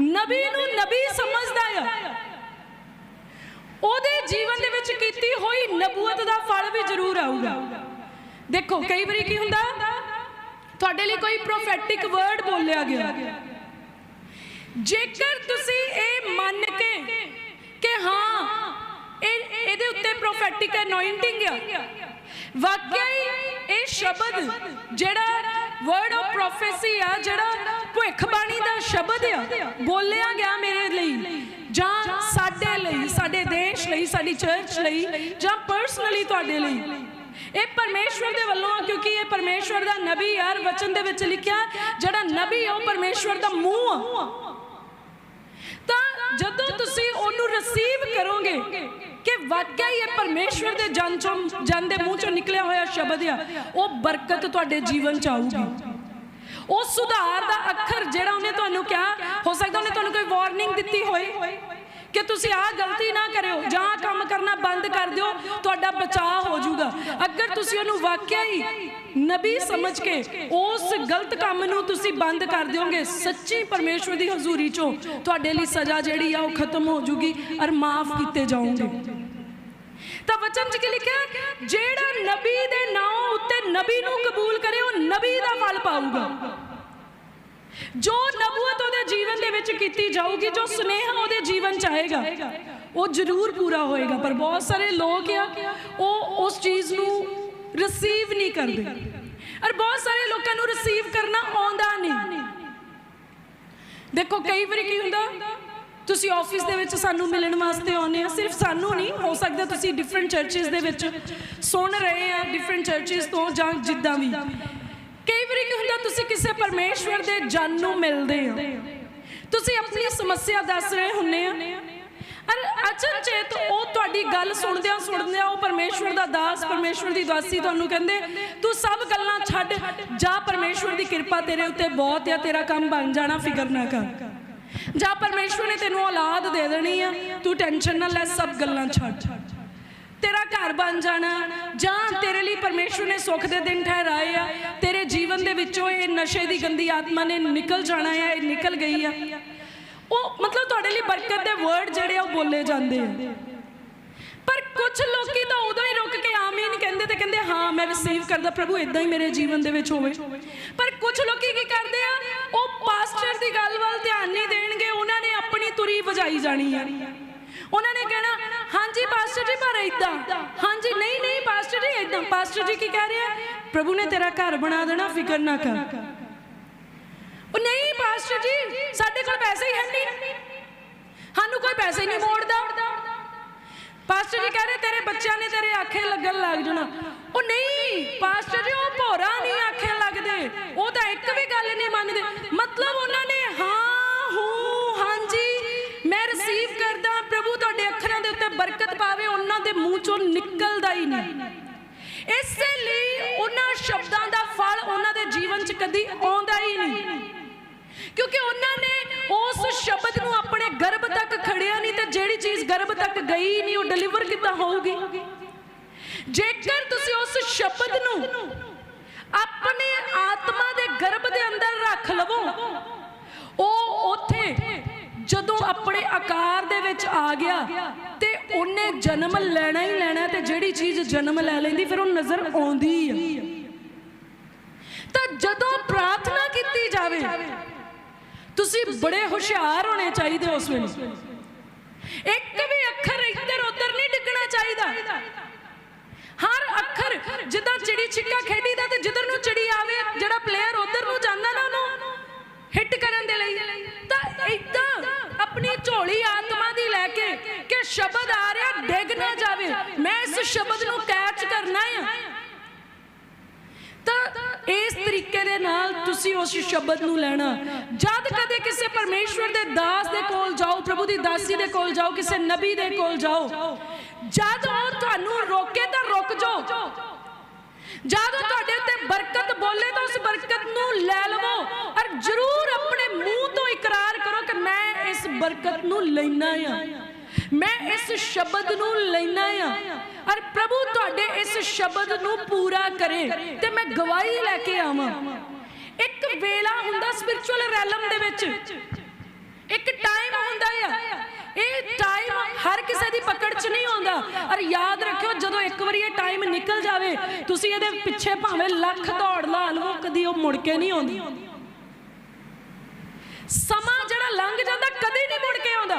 ਨਬੀ ਨੂੰ ਨਬੀ ਸਮਝਦਾ ਆ। ਉਹਦੇ ਜੀਵਨ ਦੇ ਵਿੱਚ ਕੀਤੀ ਹੋਈ ਨਬੂਵਤ ਦਾ ਫਲ ਵੀ ਜ਼ਰੂਰ ਆਊਗਾ। ਦੇਖੋ, ਕਈ ਵਾਰੀ ਕੀ ਹੁੰਦਾ? ਤੁਹਾਡੇ ਲਈ ਕੋਈ ਪ੍ਰੋਫੈਟਿਕ ਵਰਡ ਬੋਲਿਆ ਗਿਆ। ਜੇਕਰ ਤੁਸੀਂ ਇਹ ਮੰਨ ਕੇ ਕਿ ਹਾਂ, ਇਹ ਇਹਦੇ ਉੱਤੇ ਪ੍ਰੋਫੈਟਿਕ ਅਨੋਇੰਟਿੰਗ ਆ, ਵਾਕਿਆ ਇਹ ਸ਼ਬਦ ਜਿਹੜਾ ਵਰਡ ਆਫ ਪ੍ਰੋਫੈਸੀ ਆ, ਜਿਹੜਾ ਭਵਿੱਖਬਾਣੀ ਸ਼ਬਦ ਬੋਲਿਆ ਗਿਆ ਮੇਰੇ ਲਈ, ਜਾਂ ਸਾਡੇ ਲਈ, ਸਾਡੇ ਦੇਸ਼ ਲਈ, ਸਾਡੀ ਚਰਚ ਲਈ, ਜਾਂ ਪਰਸਨਲੀ ਤੁਹਾਡੇ ਲਈ। ਇਹ ਪਰਮੇਸ਼ਵਰ ਦੇ ਵੱਲੋਂ ਆ, ਕਿਉਂਕਿ ਇਹ ਪਰਮੇਸ਼ਵਰ ਦਾ ਨਬੀ ਯਾਰ ਵਚਨ ਦੇ ਵਿੱਚ ਲਿਖਿਆ, ਜਿਹੜਾ ਨਬੀ ਉਹ ਪਰਮੇਸ਼ਵਰ ਦਾ ਮੂੰਹ ਆ। ਤਾਂ ਜਦੋਂ ਤੁਸੀਂ ਉਹਨੂੰ ਰਿਸੀਵ ਕਰੋਗੇ ਕਿ ਵਾਕਿਆ ਹੀ ਇਹ ਪਰਮੇਸ਼ਵਰ ਦੇ ਜਨ ਚੋਂ, ਜਨ ਦੇ ਮੂੰਹ ਚੋਂ ਨਿਕਲਿਆ ਹੋਇਆ ਸ਼ਬਦ ਆ, ਉਹ ਬਰਕਤ ਤੁਹਾਡੇ ਜੀਵਨ ਚ ਆਊਗੀ। ਉਹ ਸੁਧਾਰ ਦਾ ਅੱਖਰ ਜਿਹੜਾ ਉਹਨੇ ਦਿੱਤੀ ਹੋਏ। ਕਿ ਤੁਸੀਂ ਆਹ ਗਲਤੀ ਨਾ ਕਰਿਓ, ਜਾਂ ਕੰਮ ਕਰਨਾ ਬੰਦ ਕਰ ਦਿਓ, ਤੁਹਾਡਾ ਬਚਾਅ ਹੋ ਜਾਊਗਾ। ਅਗਰ ਤੁਸੀਂ ਉਹਨੂੰ ਵਾਕਿਆ ਹੀ ਨਬੀ ਸਮਝ ਕੇ ਉਸ ਗਲਤ ਕੰਮ ਨੂੰ ਤੁਸੀਂ ਬੰਦ ਕਰ ਦਿਓਗੇ, ਸੱਚੀ ਪਰਮੇਸ਼ਵਰ ਦੀ ਹਜ਼ੂਰੀ ਚੋਂ ਤੁਹਾਡੇ ਲਈ ਸਜ਼ਾ ਜਿਹੜੀ ਆ ਉਹ ਖਤਮ ਹੋ ਜੂਗੀ ਔਰ ਮਾਫ ਕੀਤੇ ਜਾਓਗੇ। ਤਾਂ ਵਚਨ ਚ ਕੀ ਲਿਖਿਆ ਜਿਹੜਾ ਨਬੀ ਦੇ ਨਾਮ ਉੱਤੇ ਨਬੀ ਨੂੰ ਕਬੂਲ ਕਰੇ, ਉਹ ਨਬੀ ਦਾ ਫਲ ਪਾਊਗਾ। ਜੋ ਨਬੂਵਤ ਵਿੱਚ ਕੀਤੀ ਜਾਊਗੀ, ਜੋ ਸੁਨੇਹਾ ਉਹਦੇ ਜੀਵਨ ਚ ਆਏਗਾ, ਉਹ ਜ਼ਰੂਰ ਪੂਰਾ ਹੋਏਗਾ। ਪਰ ਬਹੁਤ ਸਾਰੇ ਲੋਕ ਆ, ਉਹ ਉਸ ਚੀਜ਼ ਨੂੰ ਰਿਸੀਵ ਨਹੀਂ ਕਰਦੇ। ਔਰ ਬਹੁਤ ਸਾਰੇ ਲੋਕਾਂ ਨੂੰ ਰਿਸੀਵ ਕਰਨਾ ਆਉਂਦਾ ਨਹੀਂ। ਦੇਖੋ, ਕਈ ਵਾਰੀ ਕੀ ਹੁੰਦਾ, ਤੁਸੀਂ ਆਫਿਸ ਦੇ ਵਿੱਚ ਸਾਨੂੰ ਮਿਲਣ ਵਾਸਤੇ ਆਉਂਦੇ ਆ, ਸਿਰਫ ਸਾਨੂੰ ਨਹੀਂ, ਹੋ ਸਕਦਾ ਤੁਸੀਂ ਡਿਫਰੈਂਟ ਚਰਚਸ ਦੇ ਵਿੱਚ ਸੁਣ ਰਹੇ ਆ ਡਿਫਰੈਂਟ ਚਰਚਸ ਤੋਂ ਜਾਂ ਜਿੱਦਾਂ ਵੀ। ਕਈ ਵਾਰੀ ਕੀ ਹੁੰਦਾ, ਤੁਸੀਂ ਕਿਸੇ ਪਰਮੇਸ਼ਵਰ ਦੇ ਜਨ ਨੂੰ ਮਿਲਦੇ ਹੋ ਤੁਸੀਂ ਆਪਣੀ ਸਮੱਸਿਆ ਦੱਸ ਰਹੇ ਹੁੰਨੇ ਆ। ਅਰ ਅਚਨਚੇਤ ਉਹ ਤੁਹਾਡੀ ਗੱਲ ਸੁਣਦਿਆਂ ਸੁਣਦਿਆਂ ਉਹ ਪਰਮੇਸ਼ਵਰ ਦਾ ਦਾਸ, ਪਰਮੇਸ਼ਵਰ ਦੀ ਦਾਸੀ ਤੁਹਾਨੂੰ ਕਹਿੰਦੇ, ਤੂੰ ਸਭ ਗੱਲਾਂ ਛੱਡ, ਜਾ ਪਰਮੇਸ਼ਵਰ ਦੀ ਕਿਰਪਾ ਤੇਰੇ ਉੱਤੇ ਬਹੁਤ ਆ, ਤੇਰਾ ਕੰਮ ਬਣ ਜਾਣਾ, ਫਿਕਰ ਨਾ ਕਰ। ਜਾਂ ਪਰਮੇਸ਼ਵਰ ਨੇ ਤੈਨੂੰ ਔਲਾਦ ਦੇ ਦੇਣੀ ਆ, ਤੂੰ ਟੈਨਸ਼ਨ ਨਾ ਲੈ, ਸਭ ਗੱਲਾਂ ਛੱਡ। ਤੇਰਾ ਘਰ ਬਣ ਜਾਣਾ, ਜਾਂ ਤੇਰੇ ਲਈ ਪਰਮੇਸ਼ਵਰ ਨੇ ਸੁੱਖ ਦੇ ਦਿਨ ਠਹਿਰਾਏ ਆ, ਤੇਰੇ ਜੀਵਨ ਦੇ ਵਿੱਚੋਂ ਇਹ ਨਸ਼ੇ ਦੀ ਗੰਦੀ ਆਤਮਾ ਨੇ ਨਿਕਲ ਜਾਣਾ ਹੈ ਇਹ ਨਿਕਲ ਗਈ ਆ। ਉਹ ਮਤਲਬ ਤੁਹਾਡੇ ਲਈ ਬਰਕਤ ਦੇ ਵਰਡ ਜਿਹੜੇ ਆ ਉਹ ਬੋਲੇ ਜਾਂਦੇ ਆ। ਪਰ ਕੁਝ ਲੋਕੀ ਤਾਂ ਉਦੋਂ ਹੀ ਰੁਕ ਕੇ ਆਮੀਨ ਕਹਿੰਦੇ ਤੇ ਕਹਿੰਦੇ, ਹਾਂ, ਮੈਂ ਰਿਸੀਵ ਕਰਦਾ, ਪ੍ਰਭੂ ਇਦਾਂ ਹੀ ਮੇਰੇ ਜੀਵਨ ਦੇ ਵਿੱਚ ਹੋਵੇ। ਪਰ ਕੁਝ ਲੋਕੀ ਕੀ ਕਰਦੇ ਆ, ਉਹ ਪਾਸਟਰ ਦੀ ਗੱਲ ਵੱਲ ਧਿਆਨ ਨਹੀਂ ਦੇਣਗੇ, ਉਹਨਾਂ ਨੇ ਆਪਣੀ ਤੁਰੀ ਵਜਾਈ ਜਾਣੀ ਆ। ਉਹਨਾਂ ਨੇ ਕਹਿਣਾ ਹਾਂਜੀ ਪਾਸਟਰ ਜੀ, ਪਰ ਇਦਾਂ ਹਾਂਜੀ, ਨਹੀਂ ਨਹੀਂ ਪਾਸਟਰ ਜੀ ਇਦਾਂ ਪਾਸਟਰ ਜੀ ਕੀ ਕਹਿ ਰਹੇ ਪ੍ਰਭੂ ਨੇ ਤੇਰਾ ਘਰ ਬਣਾ ਦੇਣਾ, ਫਿਕਰ ਨਾ ਕਰ। ਉਹ ਨਹੀਂ ਪਾਸਟਰ ਜੀ, ਸਾਡੇ ਕੋਲ ਪੈਸੇ ਹੀ ਹੈ ਨਹੀਂ। ਸਾਨੂੰ ਕੋਈ ਪੈਸੇ ਨਹੀਂ ਮੋੜਦਾ। ਪਾਸਟਰ ਜੀ ਕਹਿ ਰਹੇ, ਤੇਰੇ ਬੱਚਿਆਂ ਨੇ ਤੇਰੇ ਆਖੇ ਲੱਗਣ ਲੱਗ ਜਾਣਾ। ਉਹ ਨਹੀਂ ਦੇ ਮੂੰਹ ਚੋਂ ਨਿਕਲਦਾ ਹੀ ਨਹੀਂ। ਇਸੇ ਲਈ ਉਹਨਾਂ ਸ਼ਬਦਾਂ ਦਾ ਫਲ ਉਹਨਾਂ ਦੇ ਜੀਵਨ 'ਚ ਕਦੀ ਆਉਂਦਾ ਹੀ ਨਹੀਂ। ਕਿਉਂਕਿ ਉਹਨਾਂ ਨੇ ਉਸ ਸ਼ਬਦ ਨੂੰ ਆਪਣੇ ਗਰਭ ਤੱਕ ਖੜਿਆ ਨਹੀਂ ਤੇ ਜਿਹੜੀ ਚੀਜ਼ ਗਰਭ ਤੱਕ ਗਈ ਨਹੀਂ, ਉਹ ਡਿਲੀਵਰ ਕਿੱਦਾਂ ਹੋਊਗੀ? ਜੇਕਰ ਤੁਸੀਂ ਉਸ ਸ਼ਬਦ ਨੂੰ ਆਪਣੇ ਆਤਮਾ ਦੇ ਗਰਭ ਦੇ ਅੰਦਰ ਰੱਖ ਲਵੋ, ਉਹ ਉੱਥੇ ਜਦੋਂ ਆਪਣੇ ਆਕਾਰ ਦੇ ਵਿੱਚ ਆ ਗਿਆ ਉਹਨੇ ਜਨਮ ਲੈਣਾ ਹੀ ਲੈਣਾ ਤੇ ਜਿਹੜੀ ਚੀਜ਼ ਜਨਮ ਲੈ ਲੈਂਦੀ, ਫਿਰ ਉਹ ਨਜ਼ਰ ਆਉਂਦੀ ਆ। ਤਾਂ ਜਦੋਂ ਪ੍ਰਾਰਥਨਾ ਕੀਤੀ ਜਾਵੇ, ਤੁਸੀਂ ਬੜੇ ਹੁਸ਼ਿਆਰ ਹੋਣੇ ਚਾਹੀਦੇ ਉਸ ਵੇਲੇ। ਇੱਕ ਵੀ ਅੱਖਰ ਇੱਧਰ ਉੱਧਰ ਨਹੀਂ ਡਿੱਗਣਾ ਚਾਹੀਦਾ। ਹਰ ਅੱਖਰ, ਜਿੱਦਾਂ ਚਿੜੀ ਛਿੱਕਾ ਖੇਡੀਦਾ ਤੇ ਜਿੱਧਰ ਸ਼ਬਦ ਆ ਰਿਹਾ, ਡਿੱਗ ਨਾ ਜਾਵੇ। ਮੈਂ ਇਸ ਸ਼ਬਦ ਨੂੰ ਕੈਚ ਕਰਨਾ ਆ। ਤਾਂ ਇਸ ਤਰੀਕੇ ਦੇ ਨਾਲ ਤੁਸੀਂ ਉਸ ਸ਼ਬਦ ਨੂੰ ਲੈਣਾ। ਜਦ ਕਦੇ ਕਿਸੇ ਪਰਮੇਸ਼ਵਰ ਦੇ ਦਾਸ ਦੇ ਕੋਲ ਜਾਓ, ਪ੍ਰਭੂ ਦੀ ਦਾਸੀ ਦੇ ਕੋਲ ਜਾਓ, ਕਿਸੇ ਨਬੀ ਦੇ ਕੋਲ ਜਾਓ, ਜਦ ਉਹ ਤੁਹਾਨੂੰ ਰੋਕੇ ਤਾਂ ਰੁਕ ਜਾਓ। ਜਦ ਉਹ ਤੁਹਾਡੇ ਉੱਤੇ ਬਰਕਤ ਬੋਲੇ ਤਾਂ ਉਸ ਬਰਕਤ ਨੂੰ ਲੈ ਲਵੋ ਔਰ ਜ਼ਰੂਰ ਆਪਣੇ ਮੂੰਹ ਤੋਂ ਇਕਰਾਰ ਕਰੋ ਕਿ ਮੈਂ ਇਸ ਬਰਕਤ ਨੂੰ ਲੈਣਾ ਆ। ਮੈਂ ਇਸ ਸ਼ਬਦ ਨੂੰ ਲੈਣਾ ਆ। ਔਰ ਪ੍ਰਭੂ ਤੁਹਾਡੇ ਇਸ ਸ਼ਬਦ ਨੂੰ ਪੂਰਾ ਕਰੇ ਤੇ ਮੈਂ ਗਵਾਹੀ ਲੈ ਕੇ ਆਵਾਂ। ਇੱਕ ਵੇਲਾ ਹੁੰਦਾ ਸਪਿਰਚੁਅਲ ਰੈਲਮ ਦੇ ਵਿੱਚ। ਇੱਕ ਹਰ ਕਿਸੇ ਦੀ ਪਕੜ 'ਚ ਨਹੀਂ ਆਉਂਦਾ। ਔਰ ਯਾਦ ਰੱਖਿਓ, ਜਦੋਂ ਇੱਕ ਵਾਰੀ ਇਹ ਟਾਈਮ ਨਿਕਲ ਜਾਵੇ, ਤੁਸੀਂ ਇਹਦੇ ਪਿੱਛੇ ਭਾਵੇਂ ਲੱਖ ਦੌੜ ਲਾ ਲਵੋ, ਕਦੀ ਉਹ ਮੁੜ ਕੇ ਨਹੀਂ ਆਉਂਦੀ। ਸਮਾਂ ਜਿਹੜਾ ਲੰਘ ਜਾਂਦਾ, ਕਦੀ ਨਹੀਂ ਮੁੜ ਕੇ ਆਉਂਦਾ।